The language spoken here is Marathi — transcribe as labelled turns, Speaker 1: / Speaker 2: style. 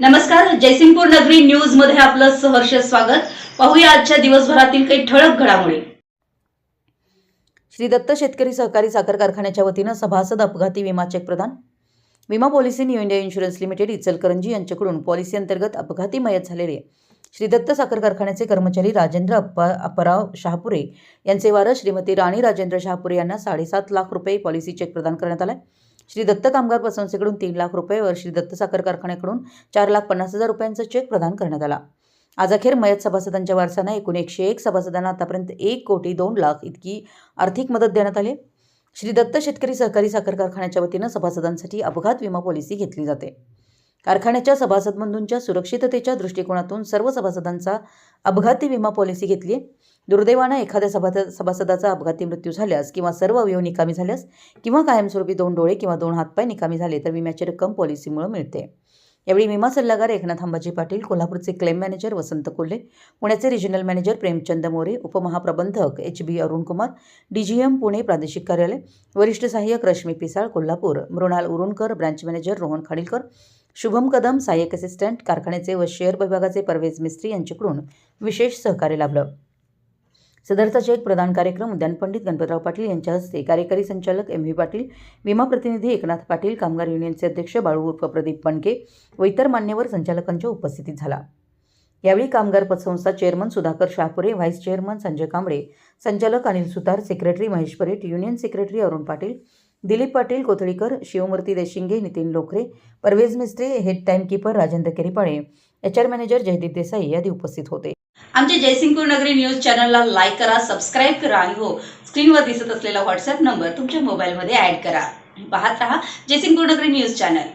Speaker 1: नमस्कार जयसिंगपूर नगरी न्यूजमध्ये आपलं सहर्ष स्वागत. पाहूया आजच्या दिवसभरातील काही ठळक घडामोडी.
Speaker 2: श्री दत्त शेतकरी सहकारी साखर कारखान्याच्या वतीनं सभासद अपघाती विमा चेक प्रदान. विमा policy new India insurance limited Ichalkaranji यांच्याकडून पॉलिसी अंतर्गत अपघाती मयत झालेले. श्री दत्त साखर कारखान्याचे कर्मचारी राजेंद्र अप्पा अपराव शहापुरे यांचे वारस श्रीमती राणी राजेंद्र शहापुरे यांना साडेसात लाख रुपये पॉलिसी चेक प्रदान करण्यात आला श्री दत्त कामगार पतसंस्थेकडून तीन लाख रुपये व श्री दत्त साखर कारखान्याकडून चार लाख पन्नास हजार रुपयांचा चेक प्रदान करण्यात आला. आज अखेर मयत सभासदांच्या वारसांना एकूण एकशे एक सभासदांना आतापर्यंत एक कोटी दोन लाख इतकी आर्थिक मदत देण्यात आली. श्री दत्त शेतकरी सहकारी साखर कारखान्याच्या वतीनं सभासदांसाठी अपघात विमा पॉलिसी घेतली जाते. कारखान्याच्या सभासद बंधूंच्या सुरक्षिततेच्या दृष्टिकोनातून सर्व सभासदांचा अपघाती विमा पॉलिसी घेतली. आहे दुर्दैवानं एखाद्या सभा सभासदाचा अपघाती मृत्यू झाल्यास किंवा सर्व अवयव निकामी झाल्यास किंवा कायमस्वरूपी दोन डोळे किंवा दोन हातपाय निकामी झाले तर विम्याची रक्कम पॉलिसीमुळे मिळते. यावेळी विमा सल्लागार एकनाथ अंबाजी पाटील कोल्हापूरचे क्लेम मॅनेजर वसंत कोल्हे पुण्याचे regional manager Premchand More उपमहाप्रबंधक H B Arunkumar DGM Pune प्रादेशिक कार्यालय वरिष्ठ सहाय्यक रश्मी पिसाळ कोल्हापूर मृणाल उरुणकर ब्रांच मॅनेजर रोहन खाडीलकर शुभम कदम सहाय्यक असिस्टंट कारखान्याचे व शेअर विभागाचे परवेज मिस्त्री यांच्याकडून विशेष सहकार्य लाभलं. सदरचा चेक प्रदान कार्यक्रम उद्यान पंडित गणपतराव पाटील यांच्या हस्ते. कार्यकारी संचालक एम व्ही पाटील विमा प्रतिनिधी एकनाथ पाटील कामगार युनियनचे अध्यक्ष बाळू उर्फ प्रदीप पणके व इतर मान्यवर संचालकांच्या उपस्थितीत झाला. यावेळी कामगार पतसंस्था chairman Sudhakar Shahapure vice chairman Sanjay Kamble संचालक Anil Sutar secretary Mahesh Paret union secretary Arun Patil Dilip Patil Kothalikar Shivmurti Deshinge Nitin Lokhre Parvez Mistry head timekeeper Rajendra Keripale H R manager Jaydeep Desai आदी उपस्थित होते.
Speaker 1: आमच्या जयसिंगपूर नगरी न्यूज चॅनलला लाईक करा सबस्क्राईब करा आणि हो स्क्रीनवर दिसत असलेला व्हॉट्सअप नंबर तुमच्या मोबाईलमध्ये ऍड करा. पाहत रहा जयसिंगपूर नगरी न्यूज चॅनल